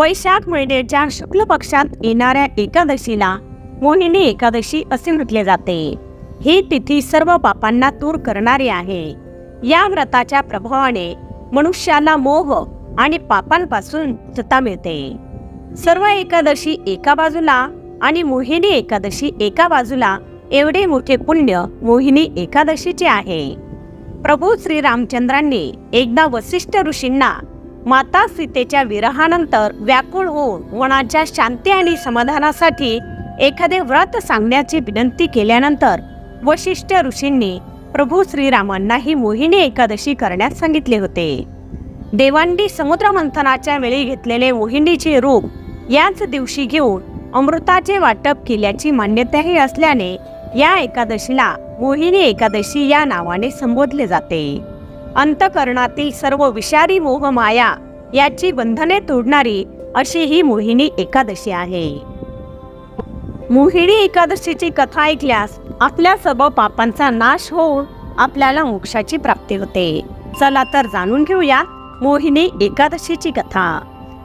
वैशाख महिन्याच्या शुक्ल पक्षात येणाऱ्या एकादशीला मोहिनी एकादशी असे म्हटले जाते. ही तिथी सर्व पापांना दूर करणारी आहे. या व्रताच्या प्रभावाने मनुष्याला मोह आणि पापांपासून सत्ता मिळते. सर्व एकादशी एका बाजूला आणि मोहिनी एकादशी एका बाजूला एवढे मोठे पुण्य मोहिनी एकादशीचे आहे. प्रभू श्रीरामचंद्रांनी एकदा वसिष्ठ ऋषींना माता सीतेच्या विरहानंतर व्याकुळ होऊन वनाच्या शांती आणि समाधानासाठी एखादे व्रत सांगण्याची विनंती केल्यानंतर वशिष्ठ ऋषींनी प्रभू श्रीरामांना ही मोहिनी एकादशी करण्यास सांगितले होते. देवांनी समुद्र मंथनाच्या वेळी घेतलेले मोहिनीचे रूप याच दिवशी घेऊन अमृताचे वाटप केल्याची मान्यताही असल्याने या एकादशीला मोहिनी एकादशी या नावाने संबोधले जाते. अंतकरणातील सर्व विषारी मोह माया याची बंधने तोडणारी अशी ही मोहिनी एकादशी आहे. मोहिनी एकादशीची कथा ऐकल्यास आपल्या सर्व पापांचा नाश होऊन आपल्याला मोक्षाची प्राप्ती होते. चला तर जाणून घेऊया मोहिनी एकादशीची कथा.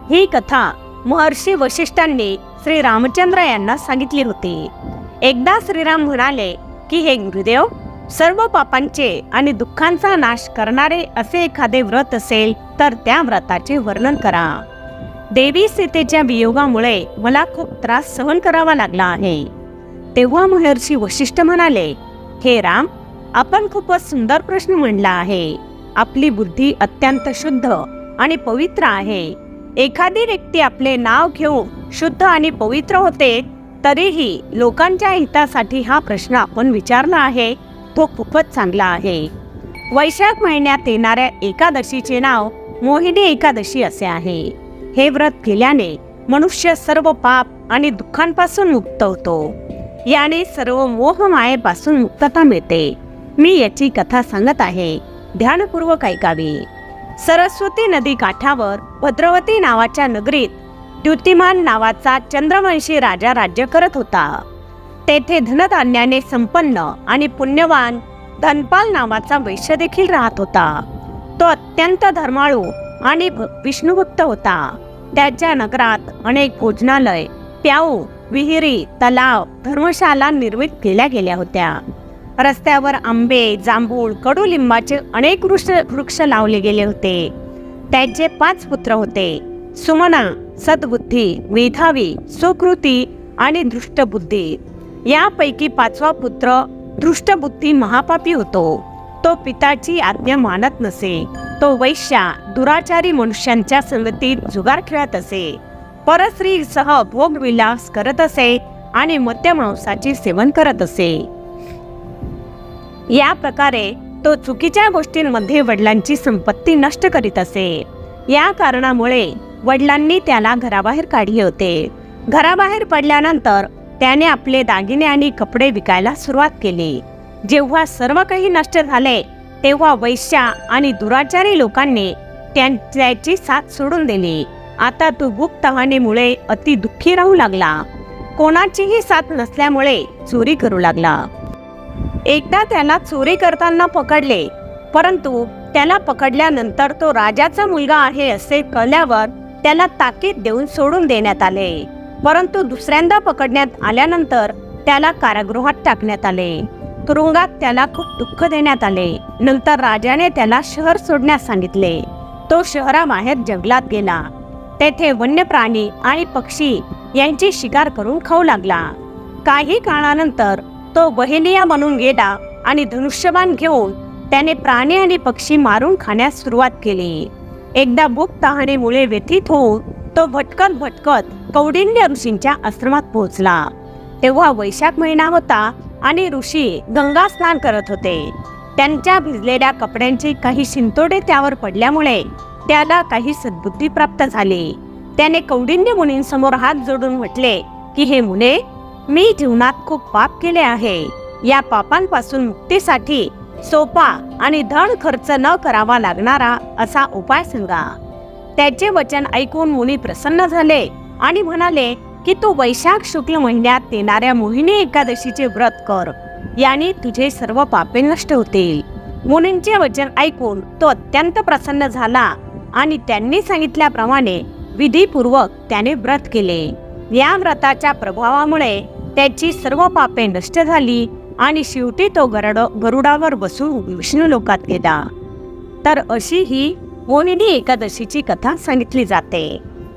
ही कथा महर्षी वशिष्ठांनी श्री रामचंद्र यांना सांगितली होती. एकदा श्रीराम म्हणाले की हे गुरुदेव सर्व पापांचे आणि दुःखांचा नाश करणारे असे एखादे व्रत असेल तर त्या व्रताचे वर्णन करा. देवी सीतेच्या वियोगामुळे मला खूप त्रास सहन करावा लागला आहे. तेव्हा महर्षी वशिष्ठ म्हणाले हे राम आपण खूपच सुंदर प्रश्न म्हणला आहे. आपली बुद्धी अत्यंत शुद्ध आणि पवित्र आहे. एखादी व्यक्ती आपले नाव घेऊन शुद्ध आणि पवित्र होते तरीही लोकांच्या हितासाठी हा प्रश्न आपण विचारला आहे. तो खूपच चांगला आहे. वैशाख महिन्यात येणाऱ्या एकादशीचे नाव मोहिनी एकादशी असे आहे. हे व्रत केल्याने मनुष्य सर्व पाप आणि दुःखांपासून मुक्त होतो. याने सर्व मोहमायेपासून मुक्तता मिळते. मी याची कथा सांगत आहे. ध्यानपूर्वक ऐकावी. सरस्वती नदी काठावर भद्रवती नावाच्या नगरीत द्युतिमान नावाचा चंद्रवंशी राजा राज्य करत होता. तेथे धनधान्याने संपन्न आणि पुण्यवान धनपाल नावाचा वैश्य देखील राहत होता. तो अत्यंत धर्माळू आणि भ- विष्णुभक्त होता. त्याच्या नगरात अनेक भोजनालय प्याऊ विहिरी तलाव धर्मशाला निर्मित केल्या गेल्या होत्या. रस्त्यावर आंबे जांभूळ कडुलिंबाचे अनेक वृक्ष वृक्ष लावले गेले होते. त्याचे पाच पुत्र होते. सुमना सद्बुद्धी मेधावी सुकृती आणि दृष्टबुद्धी यापैकी पाचवा पुत्र दृष्टबुद्धी महापापी होतो. तो पिताची आज्ञा मानत नसे. तो वैश्या दुराचारी मनुष्यांच्या संगतीत जुगार खेळत असे. परस्त्रीसह भोगविलास करत असे आणि मद्यमांसाचे सेवन करत असे. या प्रकारे तो चुकीच्या गोष्टींमध्ये वडिलांची संपत्ती नष्ट करीत असे. या कारणामुळे वडिलांनी त्याला घराबाहेर काढले होते. घराबाहेर पडल्यानंतर त्याने आपले दागिने आणि कपडे विकायला सुरुवात केली. जेव्हा सर्व काही नष्ट झाले तेव्हा वैश्या आणि दुराचारी लोकांनी त्यांची साथ सोडून दिली. आता तो गुप्त हानीमुळे अति दुःखी राहू लागला. कोणाचीही साथ नसल्यामुळे चोरी करू लागला. एकदा त्याला चोरी करताना पकडले परंतु त्याला पकडल्यानंतर तो राजाचा मुलगा आहे असे कळल्यावर त्याला ताकीद देऊन सोडून देण्यात आले. परंतु दुसऱ्यांदा पकडण्यात आल्यानंतर त्याला कारागृहात टाकण्यात आले. तुरुंगात त्याला खूप दुःख देण्यात आले. नंतर राजाने त्याला शहर सोडण्यास सांगितले. तो शहराबाहेर जंगलात गेला. तेथे वन्य प्राणी आणि पक्षी यांची शिकार करून खाऊ लागला. काही काळानंतर तो बहेलिया म्हणून गेला आणि धनुष्यबाण घेऊन त्याने प्राणी आणि पक्षी मारून खाण्यास सुरुवात केली. एकदा भूक तहानेमुळे व्यथित होऊन तो भटकत भटकत कौडिन्य ऋषींच्या आश्रमात पोहोचला. तेव्हा वैशाख महिना होता आणि ऋषी गंगा स्नान करत होते. त्यांच्या भिजलेल्या कपड्यांचे काही शिंतोडे त्यावर पडल्यामुळे त्याला काही सद्बुद्धी प्राप्त झाली. त्याने कौंडिन्य मुनींसमोर हात जोडून म्हटले की हे मुने मी जीवनात खूप पाप केले आहे. या पापांपासून मुक्तीसाठी सोपा आणि धन खर्च न करावा लागणारा असा उपाय सांगा. त्याचे वचन ऐकून मुनी प्रसन्न झाले आणि म्हणाले की तू वैशाख शुक्ल महिन्यात येणाऱ्या मोहिनी एकादशीचे व्रत कर. याने तुझे सर्व पापे नष्ट होतील. मुनींचे वचन ऐकून तो अत्यंत प्रसन्न झाला आणि त्यांनी सांगितल्याप्रमाणे विधीपूर्वक त्याने व्रत केले. या व्रताच्या प्रभावामुळे त्याची सर्व पापे नष्ट झाली आणि शेवटी तो गरड गरुडावर बसून विष्णू लोकात गेला. तर अशी ही मोहिनी एकादशीची कथा सांगितली जाते.